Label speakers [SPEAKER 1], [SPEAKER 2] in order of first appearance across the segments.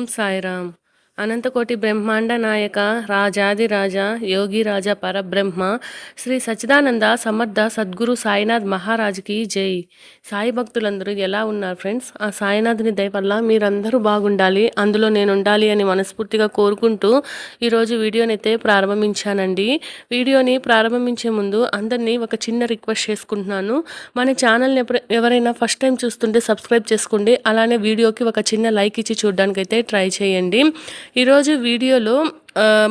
[SPEAKER 1] ఓం సాయిరామ్ అనంతకోటి బ్రహ్మాండ నాయక రాజాదిరాజ యోగిరాజ పరబ్రహ్మ శ్రీ సచిదానంద సమర్థ సద్గురు సాయినాథ్ మహారాజ్కి జై. సాయి భక్తులందరూ ఎలా ఉన్నారు ఫ్రెండ్స్? ఆ సాయినాథుని దయ వల్ల మీరందరూ బాగుండాలి అందులో నేను ఉండాలి అని మనస్ఫూర్తిగా కోరుకుంటూ ఈరోజు వీడియోని అయితే ప్రారంభించానండి. వీడియోని ప్రారంభించే ముందు అందరినీ ఒక చిన్న రిక్వెస్ట్ చేసుకుంటున్నాను. మన ఛానల్ని ఎవరైనా ఫస్ట్ టైం చూస్తుంటే సబ్స్క్రైబ్ చేసుకోండి. అలానే వీడియోకి ఒక చిన్న లైక్ ఇచ్చి చూడడానికైతే ట్రై చేయండి. ఈరోజు వీడియోలో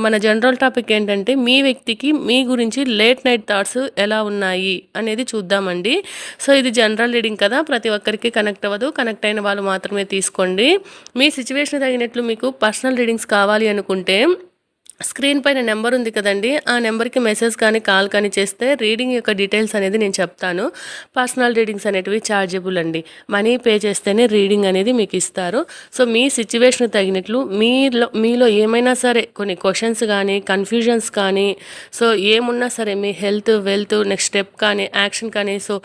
[SPEAKER 1] మన జనరల్ టాపిక్ ఏంటంటే మీ వ్యక్తికి మీ గురించి లేట్ నైట్ థాట్స్ ఎలా ఉన్నాయి అనేది చూద్దామండి. సో ఇది జనరల్ రీడింగ్ కదా ప్రతి ఒక్కరికి కనెక్ట్ అవ్వదు. కనెక్ట్ అయిన వాళ్ళు మాత్రమే తీసుకోండి. మీ సిచ్యువేషన్ తగినట్లు మీకు పర్సనల్ రీడింగ్స్ కావాలి అనుకుంటే స్క్రీన్ పైన నెంబర్ ఉంది కదండి. ఆ నెంబర్కి మెసేజ్ కానీ కాల్ కానీ చేస్తే రీడింగ్ యొక్క డీటెయిల్స్ అనేది నేను చెప్తాను. పర్సనల్ రీడింగ్స్ అనేటివి ఛార్జబుల్ అండి. మనీ పే చేస్తేనే రీడింగ్ అనేది మీకు ఇస్తారు. సో మీ సిచ్యువేషన్ తగినట్లు మీలో మీలో ఏమైనా సరే కొన్ని క్వశ్చన్స్ కానీ కన్ఫ్యూజన్స్ కానీ సో ఏమున్నా సరే మీ హెల్త్ వెల్త్ నెక్స్ట్ స్టెప్ కానీ యాక్షన్ కానీ సో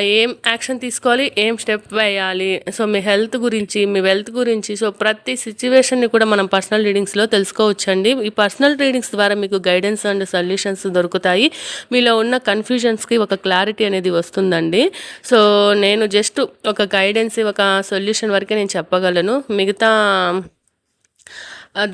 [SPEAKER 1] ఏం యాక్షన్ తీసుకోవాలి ఏం స్టెప్ వేయాలి. సో మీ హెల్త్ గురించి మీ వెల్త్ గురించి సో ప్రతి సిచ్యువేషన్ని కూడా మనం పర్సనల్ రీడింగ్స్లో తెలుసుకోవచ్చండి. ఈ పర్సనల్ రీడింగ్స్ ద్వారా మీకు గైడెన్స్ అండ్ సొల్యూషన్స్ దొరుకుతాయి. మీలో ఉన్న కన్ఫ్యూజన్స్కి ఒక క్లారిటీ అనేది వస్తుందండి. సో నేను జస్ట్ ఒక గైడెన్స్ ఒక సొల్యూషన్ వరకే నేను చెప్పగలను. మిగతా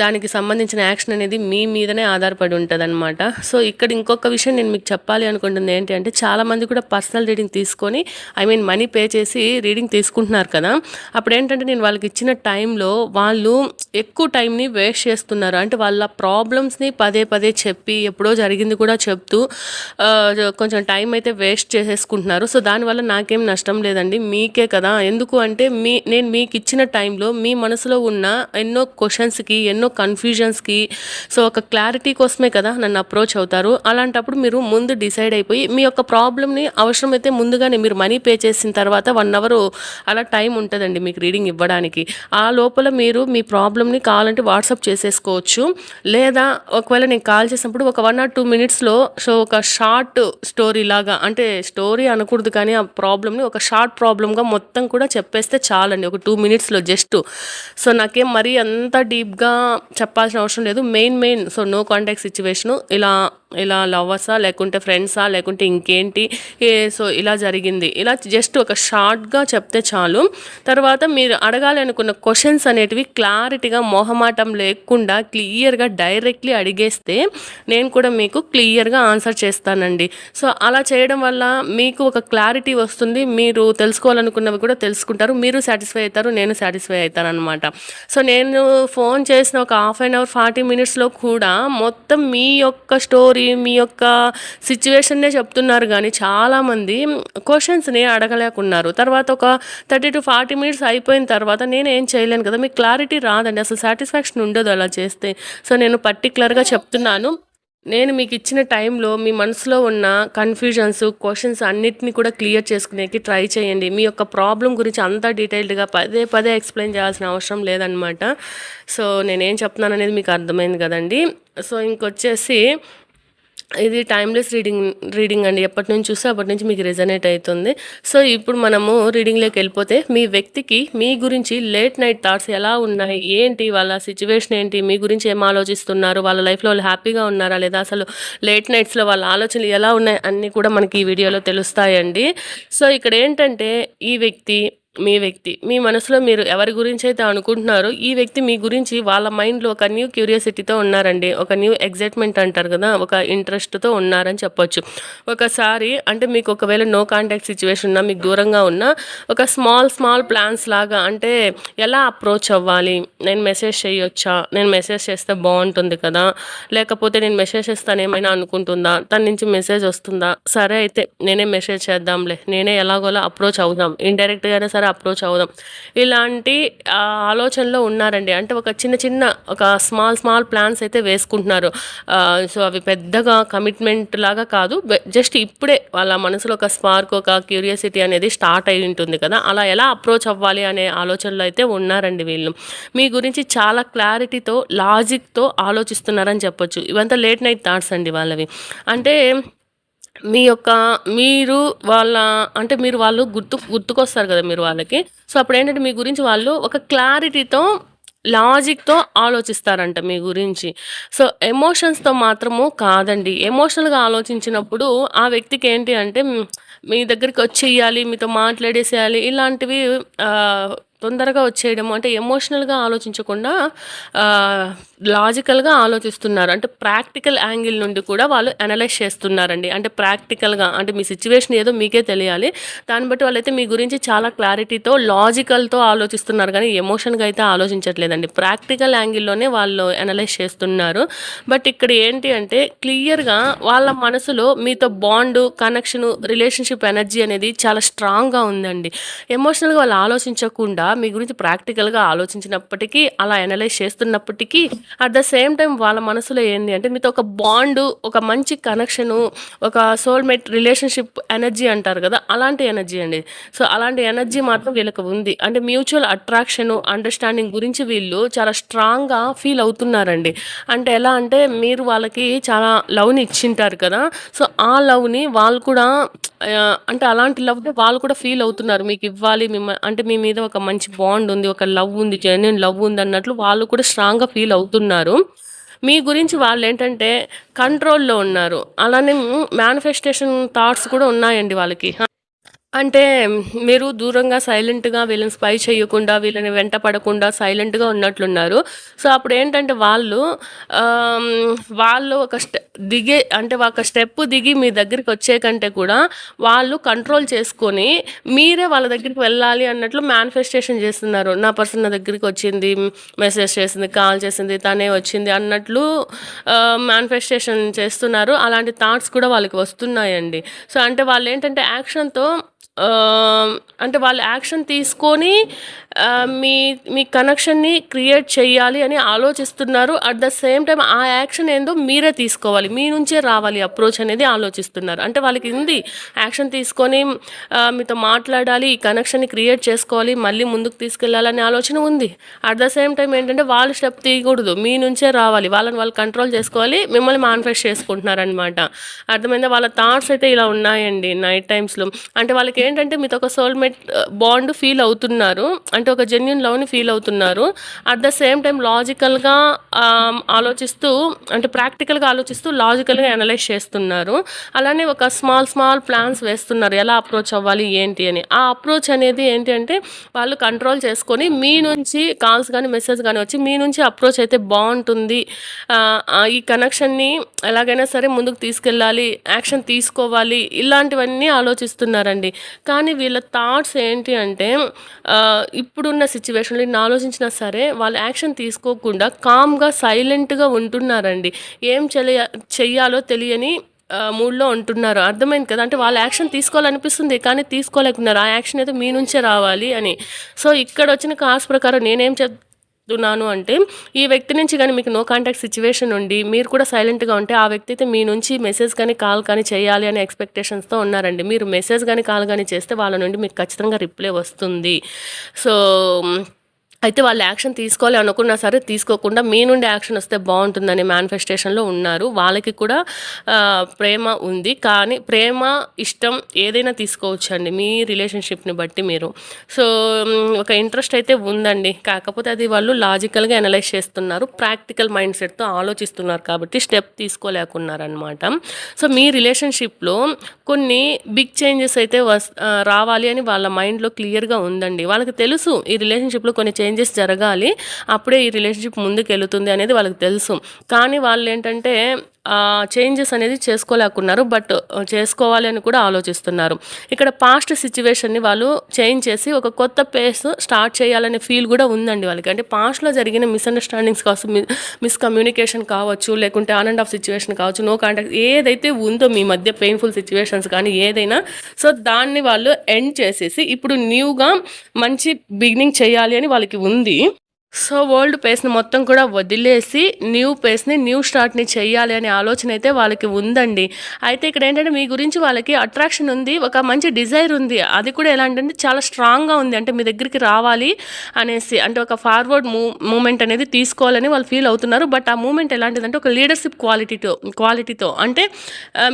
[SPEAKER 1] దానికి సంబంధించిన యాక్షన్ అనేది మీ మీదనే ఆధారపడి ఉంటుంది అనమాట సో ఇక్కడ ఇంకొక విషయం నేను మీకు చెప్పాలి అనుకుంటుంది ఏంటి అంటే చాలామంది కూడా పర్సనల్ రీడింగ్ తీసుకొని ఐ మీన్ మనీ పే చేసి రీడింగ్ తీసుకుంటున్నారు కదా. అప్పుడు ఏంటంటే నేను వాళ్ళకి ఇచ్చిన టైంలో వాళ్ళు ఎక్కువ టైంని వేస్ట్ చేస్తున్నారు. అంటే వాళ్ళ ప్రాబ్లమ్స్ని పదే పదే చెప్పి ఎప్పుడో జరిగింది కూడా చెప్తూ కొంచెం టైం అయితే వేస్ట్ చేసేసుకుంటున్నారు. సో దానివల్ల నాకేం నష్టం లేదండి. మీకే కదా. ఎందుకు అంటే మీ నేను మీకు ఇచ్చిన టైంలో మీ మనసులో ఉన్న ఎన్నో క్వశ్చన్స్కి ఎన్నో కన్ఫ్యూజన్స్కి సో ఒక క్లారిటీ కోసమే కదా నన్ను అప్రోచ్ అవుతారు. అలాంటప్పుడు మీరు ముందు డిసైడ్ అయిపోయి మీ యొక్క ప్రాబ్లమ్ని అవసరమైతే ముందుగానే మీరు మనీ పే చేసిన తర్వాత వన్ అవర్ అలా టైం ఉంటుందండి మీకు రీడింగ్ ఇవ్వడానికి. ఆ లోపల మీరు మీ ప్రాబ్లమ్ని కావాలంటే వాట్సాప్ చేసేసుకోవచ్చు. లేదా ఒకవేళ నేను కాల్ చేసినప్పుడు ఒక వన్ ఆర్ టూ మినిట్స్లో సో ఒక షార్ట్ స్టోరీ లాగా అంటే స్టోరీ అనకూడదు కానీ ఆ ప్రాబ్లమ్ని ఒక షార్ట్ ప్రాబ్లమ్గా మొత్తం కూడా చెప్పేస్తే చాలండి. ఒక టూ మినిట్స్లో జస్ట్ సో నాకేం మరీ అంత డీప్గా చెప్పాల్సిన అవసరం లేదు. Main main so no contact situation ఇలా ఇలా లవర్సా లేకుంటే ఫ్రెండ్సా లేకుంటే ఇంకేంటి? సో ఇలా జరిగింది. ఇలా జస్ట్ ఒక షార్ట్గా చెప్తే చాలు. తర్వాత మీరు అడగాలి అనుకున్న క్వశ్చన్స్ అనేటివి క్లారిటీగా మొహమాటం లేకుండా క్లియర్గా డైరెక్ట్లీ అడిగేస్తే నేను కూడా మీకు క్లియర్గా ఆన్సర్ చేస్తానండి. సో అలా చేయడం వల్ల మీకు ఒక క్లారిటీ వస్తుంది. మీరు తెలుసుకోవాలనుకున్నవి కూడా తెలుసుకుంటారు. మీరు సాటిస్ఫై అవుతారు. నేను సాటిస్ఫై అవుతాను అనమాట సో నేను ఫోన్ చేసిన ఒక హాఫ్ అన్ అవర్ ఫార్టీ మినిట్స్లో కూడా మొత్తం మీ యొక్క స్టోరీ మీ యొక్క సిచ్యువేషన్నే చెప్తున్నారు కానీ చాలామంది క్వశ్చన్స్ని అడగలేకున్నారు. తర్వాత ఒక థర్టీ టు ఫార్టీ మినిట్స్ అయిపోయిన తర్వాత నేను ఏం చేయలేను కదా మీకు క్లారిటీ రాదండి. అసలు సాటిస్ఫాక్షన్ ఉండదు అలా చేస్తే. సో నేను పర్టికులర్గా చెప్తున్నాను. నేను మీకు ఇచ్చిన టైంలో మీ మనసులో ఉన్న కన్ఫ్యూజన్స్ క్వశ్చన్స్ అన్నిటిని కూడా క్లియర్ చేసుకునేకి ట్రై చేయండి. మీ యొక్క ప్రాబ్లం గురించి అంత డీటెయిల్డ్గా పదే పదే ఎక్స్ప్లెయిన్ చేయాల్సిన అవసరం లేదనమాట సో నేనేం చెప్తున్నాను అనేది మీకు అర్థమైంది కదండి. సో ఇంకొచ్చేసి ఇది టైమ్లెస్ రీడింగ్ రీడింగ్ అండి. ఎప్పటి నుంచి చూస్తే అప్పటి నుంచి మీకు రిజనేట్ అవుతుంది. సో ఇప్పుడు మనము రీడింగ్లోకి వెళ్ళిపోతే మీ వ్యక్తికి మీ గురించి లేట్ నైట్ థాట్స్ ఎలా ఉన్నాయి? ఏంటి వాళ్ళ సిచ్యువేషన్ ఏంటి? మీ గురించి ఏం ఆలోచిస్తున్నారు? వాళ్ళ లైఫ్లో వాళ్ళు హ్యాపీగా ఉన్నారా? లేదా అసలు లేట్ నైట్స్లో వాళ్ళ ఆలోచనలు ఎలా ఉన్నాయి? అన్నీ కూడా మనకి ఈ వీడియోలో తెలుస్తాయండి. సో ఇక్కడ ఏంటంటే ఈ వ్యక్తి మీ వ్యక్తి మీ మనసులో మీరు ఎవరి గురించి అయితే అనుకుంటున్నారో ఈ వ్యక్తి మీ గురించి వాళ్ళ మైండ్లో ఒక న్యూ క్యూరియాసిటీతో ఉన్నారండి. ఒక న్యూ ఎగ్జైట్మెంట్ అంటారు కదా ఒక ఇంట్రెస్ట్తో ఉన్నారని చెప్పొచ్చు. ఒకసారి అంటే మీకు ఒకవేళ నో కాంటాక్ట్ సిచ్యువేషన్ ఉన్నా మీకు దూరంగా ఉన్నా ఒక స్మాల్ స్మాల్ ప్లాన్స్ లాగా అంటే ఎలా అప్రోచ్ అవ్వాలి? నేను మెసేజ్ చేయొచ్చా? నేను మెసేజ్ చేస్తే బాగుంటుంది కదా? లేకపోతే నేను మెసేజ్ చేస్తాను ఏమైనా అనుకుంటుందా? తన నుంచి మెసేజ్ వస్తుందా? సరే అయితే నేనే మెసేజ్ చేద్దాంలే. నేనే ఎలాగోలా అప్రోచ్ అవుదాం. ఇండైరెక్ట్గానే సరే ఒకసారి అప్రోచ్ అవుదాం ఇలాంటి ఆలోచనలో ఉన్నారండి. అంటే ఒక చిన్న చిన్న ఒక స్మాల్ స్మాల్ ప్లాన్స్ అయితే వేసుకుంటున్నారు. సో అవి పెద్దగా కమిట్మెంట్ లాగా కాదు. జస్ట్ ఇప్పుడే వాళ్ళ మనసులో ఒక స్పార్క్ ఒక క్యూరియాసిటీ అనేది స్టార్ట్ అయి ఉంటుంది కదా. అలా ఎలా అప్రోచ్ అవ్వాలి అనే ఆలోచనలో అయితే ఉన్నారండి వీళ్ళు. మీ గురించి చాలా క్లారిటీతో లాజిక్తో ఆలోచిస్తున్నారని చెప్పొచ్చు. ఇవంతా లేట్ నైట్ థాట్స్ అండి వాళ్ళవి. అంటే మీ యొక్క మీరు వాళ్ళ అంటే మీరు వాళ్ళు గుర్తు గుర్తుకొస్తారు కదా మీరు వాళ్ళకి సో అప్పుడు ఏంటంటే మీ గురించి వాళ్ళు ఒక క్లారిటీతో లాజిక్‌తో ఆలోచిస్తారంట మీ గురించి. సో, ఎమోషన్స్‌తో మాత్రము కాదండి. ఎమోషనల్‌గా ఆలోచించినప్పుడు ఆ వ్యక్తికి ఏంటి అంటే మీ దగ్గరికి వచ్చేయాలి మీతో మాట్లాడేసేయాలి ఇలాంటివి తొందరగా వచ్చేయడము అంటే ఎమోషనల్‌గా ఆలోచించకుండా లాజికల్‌గా ఆలోచిస్తున్నారు. అంటే ప్రాక్టికల్ యాంగిల్ నుండి కూడా వాళ్ళు అనలైజ్ చేస్తున్నారండి. అంటే ప్రాక్టికల్‌గా అంటే మీ సిచ్యువేషన్ ఏదో మీకే తెలియాలి. దాన్ని బట్టి వాళ్ళైతే మీ గురించి చాలా క్లారిటీతో, లాజికల్‌తో ఆలోచిస్తున్నారు కానీ ఎమోషన్‌గా అయితే ఆలోచించట్లేదండి. ప్రాక్టికల్ యాంగిల్‌లోనే వాళ్ళు అనలైజ్ చేస్తున్నారు. బట్ ఇక్కడ ఏంటి అంటే క్లియర్‌గా వాళ్ళ మనసులో మీతో బాండు, కనెక్షను, రిలేషన్‌షిప్ ఎనర్జీ అనేది చాలా స్ట్రాంగ్‌గా ఉందండి. ఎమోషనల్‌గా వాళ్ళు ఆలోచించకుండా మీ గురించి ప్రాక్టికల్‌గా ఆలోచించినప్పటికీ, అలా అనలైజ్ చేస్తున్నప్పటికీ అట్ ద సేమ్ టైం వాళ్ళ మనసులో ఏంది అంటే మీతో ఒక బాండు, ఒక మంచి కనెక్షను, ఒక సోల్‌మేట్ రిలేషన్‌షిప్ ఎనర్జీ అంటారు కదా అలాంటి ఎనర్జీ అండి. సో, అలాంటి ఎనర్జీ మాత్రం వీళ్ళకి ఉంది. అంటే మ్యూచువల్ అట్రాక్షను, అండర్‌స్టాండింగ్ గురించి వీళ్ళు చాలా స్ట్రాంగ్‌గా ఫీల్ అవుతున్నారండి. అంటే ఎలా అంటే మీరు వాళ్ళకి చాలా లవ్‌ని ఇచ్చింటారు కదా! సో, ఆ లవ్‌ని వాళ్ళు కూడా అంటే అలాంటి లవ్ వాళ్ళు కూడా ఫీల్ అవుతున్నారు. మీకు ఇవ్వాలి మిమ్మల్ని అంటే మీ మీద ఒక మంచి బాండ్ ఉంది. ఒక లవ్ ఉంది. జెన్యున్ లవ్ ఉందన్నట్లు వాళ్ళు కూడా స్ట్రాంగ్‌గా ఫీల్ అవుతున్నారు. మీ గురించి వాళ్ళు ఏంటంటే కంట్రోల్‌లో ఉన్నారు. అలానే మేనిఫెస్టేషన్ థాట్స్ కూడా ఉన్నాయండి వాళ్ళకి. అంటే మీరు దూరంగా సైలెంట్‌గా వీళ్ళని స్పై చేయకుండా, వీళ్ళని వెంట పడకుండా సైలెంట్‌గా ఉన్నట్లున్నారు. సో, అప్పుడు ఏంటంటే వాళ్ళు వాళ్ళు ఒక దిగే అంటే ఒక స్టెప్ దిగి మీ దగ్గరికొచ్చే కంటే కూడా వాళ్ళు కంట్రోల్ చేసుకొని, మీరే వాళ్ళ దగ్గరికి వెళ్ళాలి అన్నట్లు మేనిఫెస్టేషన్ చేస్తున్నారు. నా పర్సన్ నా దగ్గరికొచ్చింది, మెసేజ్ చేసింది, కాల్ చేసింది, తనే వచ్చింది అన్నట్లు మేనిఫెస్టేషన్ చేస్తున్నారు. అలాంటి థాట్స్ కూడా వాళ్ళకి వస్తున్నాయండి. సో, అంటే వాళ్ళు ఏంటంటే యాక్షన్‌తో Um, అంటే వాళ్ళు యాక్షన్ తీసుకొని uh, మీ మీ కనెక్షన్‌ని క్రియేట్ చేయాలి అని ఆలోచిస్తున్నారు. అట్ ద సేమ్ టైం ఆ యాక్షన్ ఏందో మీరే తీసుకోవాలి. మీ నుంచే రావాలి అప్రోచ్ అనేది ఆలోచిస్తున్నారు. అంటే వాళ్ళకి ఉంది. యాక్షన్ తీసుకొని uh, మీతో మాట్లాడాలి, ఈ కనెక్షన్‌ని క్రియేట్ చేసుకోవాలి, మళ్ళీ ముందుకు తీసుకెళ్ళాలనే ఆలోచన ఉంది. అట్ ద సేమ్ టైం ఏంటంటే వాళ్ళు స్టెప్ తీయకూడదు. మీ నుంచే రావాలి. వాళ్ళని వాళ్ళు కంట్రోల్ చేసుకోవాలి. మిమ్మల్ని మానిఫెస్ట్ చేసుకుంటున్నారనమాట. అర్థమైందా? వాళ్ళ థాట్స్ అయితే ఇలా ఉన్నాయండి నైట్ టైమ్స్‌లో. అంటే వాళ్ళకి ఏంటంటే మీతో ఒక సోల్‌మేట్ బాండ్ ఫీల్ అవుతున్నారు. అంటే ఒక జెన్యున్ లవ్‌ని ఫీల్ అవుతున్నారు. అట్ ద సేమ్ టైం లాజికల్‌గా ఆలోచిస్తూ అంటే ప్రాక్టికల్‌గా ఆలోచిస్తూ లాజికల్‌గా అనలైజ్ చేస్తున్నారు. అలానే ఒక స్మాల్ స్మాల్ ప్లాన్స్ వేస్తున్నారు. ఎలా అప్రోచ్ అవ్వాలి ఏంటి అని. ఆ అప్రోచ్ అనేది ఏంటి అంటే వాళ్ళు కంట్రోల్ చేసుకొని మీ నుంచి కాల్స్ కానీ మెసేజ్ కానీ వచ్చి మీ నుంచి అప్రోచ్ అయితే బాగుంటుంది ఈ కనెక్షన్‌ని ఎలాగైనా సరే ముందుకు తీసుకెళ్ళాలి, యాక్షన్ తీసుకోవాలి ఇలాంటివన్నీ ఆలోచిస్తున్నారండి. కానీ వీళ్ళ థాట్స్ ఏంటి అంటే ఇప్పుడున్న సిచ్యువేషన్లో నేను ఆలోచించినా సరే వాళ్ళు యాక్షన్ తీసుకోకుండా కామ్‌గా, సైలెంట్‌గా ఉంటున్నారండి. ఏం చెయ్య చెయ్యాలో తెలియని మూడ్‌లో ఉంటున్నారు. అర్థమైంది కదా! అంటే వాళ్ళు యాక్షన్ తీసుకోవాలనిపిస్తుంది. కానీ తీసుకోలేకున్నారు. ఆ యాక్షన్ అయితే మీ నుంచే రావాలి అని. సో, ఇక్కడ వచ్చిన కాస్ ప్రకారం నేనేం చెప్తున్నాను అంటే ఈ వ్యక్తి నుంచి కానీ మీకు నో కాంటాక్ట్ సిచ్యువేషన్ ఉండి మీరు కూడా సైలెంట్‌గా ఉంటే ఆ వ్యక్తి అయితే మీ నుంచి మెసేజ్ కానీ, కాల్ కానీ చేయాలి అనే ఎక్స్‌పెక్టేషన్స్‌తో ఉన్నారండి. మీరు మెసేజ్ కానీ కాల్ కానీ చేస్తే వాళ్ళ నుండి మీకు ఖచ్చితంగా రిప్లై వస్తుంది. సో, అయితే వాళ్ళు యాక్షన్ తీసుకోవాలి అనుకున్నా సరే తీసుకోకుండా మీ నుండి యాక్షన్ వస్తే బాగుంటుందని మేనిఫెస్టేషన్‌లో ఉన్నారు. వాళ్ళకి కూడా ప్రేమ ఉంది. కానీ ప్రేమ, ఇష్టం ఏదైనా తీసుకోవచ్చండి. మీ రిలేషన్‌షిప్‌ని బట్టి మీరు. సో, ఒక ఇంట్రెస్ట్ అయితే ఉందండి. కాకపోతే అది వాళ్ళు లాజికల్‌గా అనలైజ్ చేస్తున్నారు. ప్రాక్టికల్ మైండ్ సెట్‌తో ఆలోచిస్తున్నారు కాబట్టి స్టెప్ తీసుకోలేకున్నారనమాట. సో, మీ రిలేషన్‌షిప్‌లో కొన్ని బిగ్ చేంజెస్ అయితే వస్ రావాలి అని వాళ్ళ మైండ్‌లో క్లియర్‌గా ఉందండి. వాళ్ళకి తెలుసు ఈ రిలేషన్‌షిప్‌లో కొన్ని చేంజెస్ జరగాలి. అప్పుడే ఈ రిలేషన్‌షిప్ ముందుకెళ్తుంది అనేది వాళ్ళకి తెలుసు. కానీ వాళ్ళు ఏంటంటే చేంజెస్ అనేది చేసుకోలేకున్నారు. బట్ చేసుకోవాలి అని కూడా ఆలోచిస్తున్నారు. ఇక్కడ పాస్ట్ సిచ్యువేషన్ని వాళ్ళు చేంజ్ చేసి ఒక కొత్త పేస్ స్టార్ట్ చేయాలనే ఫీల్ కూడా ఉందండి వాళ్ళకి. అంటే పాస్ట్‌లో జరిగిన మిస్‌అండర్‌స్టాండింగ్స్ కావచ్చు మిస్‌కమ్యూనికేషన్ కావచ్చు, లేకుంటే ఆన్ అండ్ ఆఫ్ సిచ్యువేషన్ కావచ్చు, నో కాంటాక్ట్ ఏదైతే ఉందో మీ మధ్య పెయిన్‌ఫుల్ సిచ్యువేషన్స్ కానీ ఏదైనా సో, దాన్ని వాళ్ళు ఎండ్ చేసేసి ఇప్పుడు న్యూగా మంచి బిగినింగ్ చేయాలి అని వాళ్ళకి ఉంది. సో, ఓల్డ్ పేస్‌ని మొత్తం కూడా వదిలేసి న్యూ పేస్‌ని, న్యూ స్టార్ట్‌ని చేయాలి అనే ఆలోచన అయితే వాళ్ళకి ఉందండి. అయితే ఇక్కడ ఏంటంటే మీ గురించి వాళ్ళకి అట్రాక్షన్ ఉంది. ఒక మంచి డిజైర్ ఉంది. అది కూడా ఎలా అంటే చాలా స్ట్రాంగ్‌గా ఉంది. అంటే మీ దగ్గరికి రావాలి అనేసి అంటే ఒక ఫార్వర్డ్ మూ మూమెంట్ అనేది తీసుకోవాలని వాళ్ళు ఫీల్ అవుతున్నారు. బట్ ఆ మూమెంట్ ఎలాంటిదంటే ఒక లీడర్‌షిప్ క్వాలిటీతో క్వాలిటీతో అంటే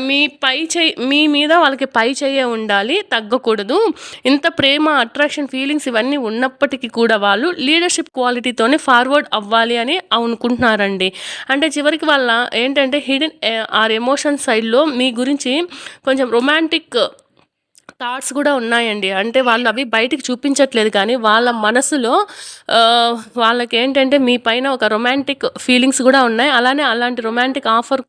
[SPEAKER 1] మీ పై చేయి మీ మీద వాళ్ళకి పై చెయ్యే ఉండాలి. తగ్గకూడదు. ఇంత ప్రేమ, అట్రాక్షన్, ఫీలింగ్స్ ఇవన్నీ ఉన్నప్పటికీ కూడా వాళ్ళు లీడర్‌షిప్ క్వాలిటీ క్లారిటీతోనే ఫార్వర్డ్ అవ్వాలి అని అనుకుంటున్నారండి. అంటే చివరికి వాళ్ళ ఏంటంటే హిడెన్ ఆర్ ఎమోషన్ సైడ్లో మీ గురించి కొంచెం రొమాంటిక్ థాట్స్ కూడా ఉన్నాయండి. అంటే వాళ్ళు అవి బయటికి చూపించట్లేదు కానీ వాళ్ళ మనసులో వాళ్ళకి ఏంటంటే మీ పైన ఒక రొమాంటిక్ ఫీలింగ్స్ కూడా ఉన్నాయి. అలానే అలాంటి రొమాంటిక్ ఆఫర్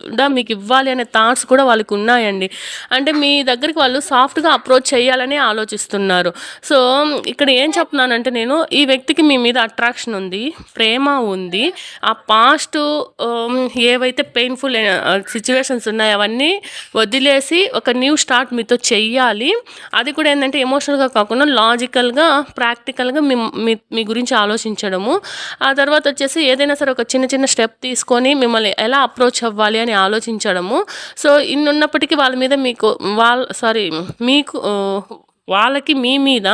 [SPEAKER 1] కూడా మీకు ఇవ్వాలి అనే థాట్స్ కూడా వాళ్ళకి ఉన్నాయండి. అంటే మీ దగ్గరికి వాళ్ళు సాఫ్ట్గా అప్రోచ్ చేయాలని ఆలోచిస్తున్నారు. సో ఇక్కడ ఏం చెప్తున్నానంటే నేను ఈ వ్యక్తికి మీ మీద అట్రాక్షన్ ఉంది ప్రేమ ఉంది ఆ పాస్ట్ um, ఏవైతే పెయిన్ఫుల్ సిచ్యువేషన్స్ ఉన్నాయో అవన్నీ వదిలేసి ఒక న్యూ స్టార్ట్ మీతో చెయ్యాలి. అది కూడా ఏంటంటే ఎమోషనల్గా కాకుండా లాజికల్గా ప్రాక్టికల్గా మీ మీ మీ గురించి ఆలోచించడము. ఆ తర్వాత వచ్చేసి ఏదైనా సరే ఒక చిన్న చిన్న స్టెప్ తీసుకొని మిమ్మల్ని ఎలా అప్రోచ్ అవ్వాలి అని ఆలోచించడము. సో ఇన్నున్నప్పటికీ వాళ్ళ మీద మీకు వాళ్ళ సారీ మీకు వాళ్ళకి మీ మీద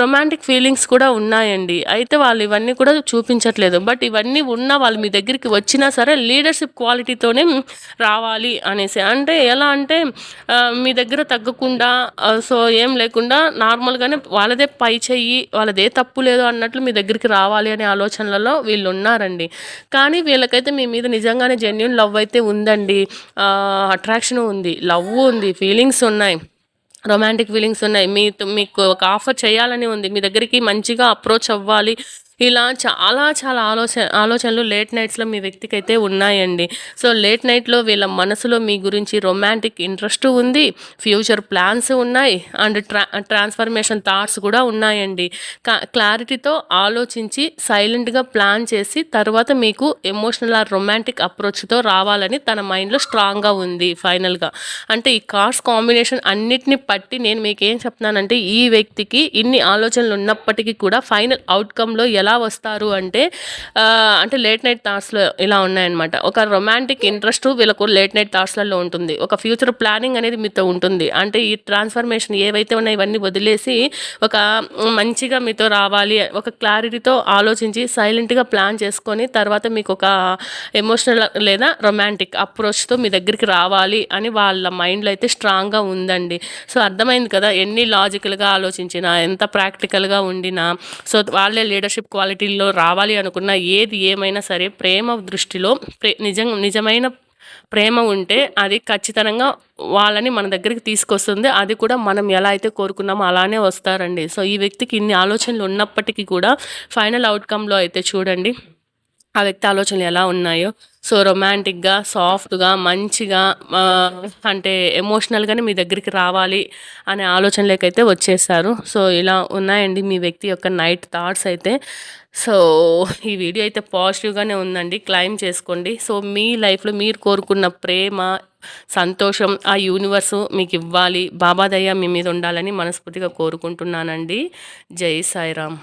[SPEAKER 1] రొమాంటిక్ ఫీలింగ్స్ కూడా ఉన్నాయండి. అయితే వాళ్ళు ఇవన్నీ కూడా చూపించట్లేదు. బట్ ఇవన్నీ ఉన్న వాళ్ళు మీ దగ్గరికి వచ్చినా సరే లీడర్షిప్ క్వాలిటీతోనే రావాలి అనేసి. అంటే ఎలా అంటే మీ దగ్గర తగ్గకుండా సో ఏం లేకుండా నార్మల్గానే వాళ్ళదే పై చెయ్యి వాళ్ళదే తప్పు లేదు అన్నట్లు మీ దగ్గరికి రావాలి అనే ఆలోచనలలో వీళ్ళు ఉన్నారండి. కానీ వీళ్ళకైతే మీ మీద నిజంగానే జెన్యున్ లవ్ అయితే ఉందండి. అట్రాక్షన్ ఉంది లవ్ ఉంది ఫీలింగ్స్ ఉన్నాయి. రొమాంటిక్ ఫీలింగ్స్ ఉన్నాయి. మీ మీకు ఒక ఆఫర్ చేయాలని ఉంది. మీ దగ్గరికి మంచిగా అప్రోచ్ అవ్వాలి. ఇలా చాలా చాలా ఆలోచన ఆలోచనలు లేట్ నైట్స్లో మీ వ్యక్తికి అయితే ఉన్నాయండి. సో లేట్ నైట్లో వీళ్ళ మనసులో మీ గురించి రొమాంటిక్ ఇంట్రెస్ట్ ఉంది ఫ్యూచర్ ప్లాన్స్ ఉన్నాయి అండ్ ట్రా ట్రాన్స్ఫర్మేషన్ థాట్స్ కూడా ఉన్నాయండి. క్లారిటీతో ఆలోచించి సైలెంట్గా ప్లాన్ చేసి తర్వాత మీకు ఎమోషనల్ ఆర్ రొమాంటిక్ అప్రోచ్తో రావాలని తన మైండ్లో స్ట్రాంగ్గా ఉంది ఫైనల్గా. అంటే ఈ కార్డ్స్ కాంబినేషన్ అన్నిటిని పట్టి నేను మీకు ఏం చెప్తున్నానంటే ఈ వ్యక్తికి ఇన్ని ఆలోచనలు ఉన్నప్పటికీ కూడా ఫైనల్ అవుట్కమ్లో ఎలా వస్తారు అంటే అంటే లేట్ నైట్ థాట్స్లో ఇలా ఉన్నాయన్నమాట. ఒక రొమాంటిక్ ఇంట్రెస్ట్ వీళ్ళకు లేట్ నైట్ థాట్స్లలో ఉంటుంది. ఒక ఫ్యూచర్ ప్లానింగ్ అనేది మీతో ఉంటుంది. అంటే ఈ ట్రాన్స్ఫర్మేషన్ ఏవైతే ఉన్నాయో ఇవన్నీ వదిలేసి ఒక మంచిగా మీతో రావాలి ఒక క్లారిటీతో ఆలోచించి సైలెంట్గా ప్లాన్ చేసుకొని తర్వాత మీకు ఒక ఎమోషనల్ లేదా రొమాంటిక్ అప్రోచ్తో మీ దగ్గరికి రావాలి అని వాళ్ళ మైండ్లో అయితే స్ట్రాంగ్గా ఉందండి. సో అర్థమైంది కదా ఎన్ని లాజికల్గా ఆలోచించినా ఎంత ప్రాక్టికల్గా ఉండినా సో వాళ్ళే లీడర్షిప్ క్వాలిటీల్లో రావాలి అనుకున్న ఏది ఏమైనా సరే ప్రేమ దృష్టిలో ప్రే నిజం నిజమైన ప్రేమ ఉంటే అది ఖచ్చితంగా వాళ్ళని మన దగ్గరికి తీసుకొస్తుంది. అది కూడా మనం ఎలా అయితే కోరుకున్నామో అలానే వస్తారండి. సో ఈ వ్యక్తికి ఇన్ని ఆలోచనలు ఉన్నప్పటికీ కూడా ఫైనల్ అవుట్కంలో అయితే చూడండి. ఆ వ్యక్తి ఆలోచనలు ఎలా ఉన్నాయో. సో రొమాంటిక్గా సాఫ్ట్గా మంచిగా అంటే ఎమోషనల్గానే మీ దగ్గరికి రావాలి అనే ఆలోచనలకైతే వచ్చేసారు. సో ఇలా ఉన్నాయండి మీ వ్యక్తి యొక్క నైట్ థాట్స్ అయితే. సో ఈ వీడియో అయితే పాజిటివ్గానే ఉందండి. క్లైమ్ చేసుకోండి. సో మీ లైఫ్లో మీరు కోరుకున్న ప్రేమ సంతోషం ఆ యూనివర్సు మీకు ఇవ్వాలి. బాబాదయ్య మీ మీద ఉండాలని మనస్ఫూర్తిగా కోరుకుంటున్నానండి. జై సాయిరామ్.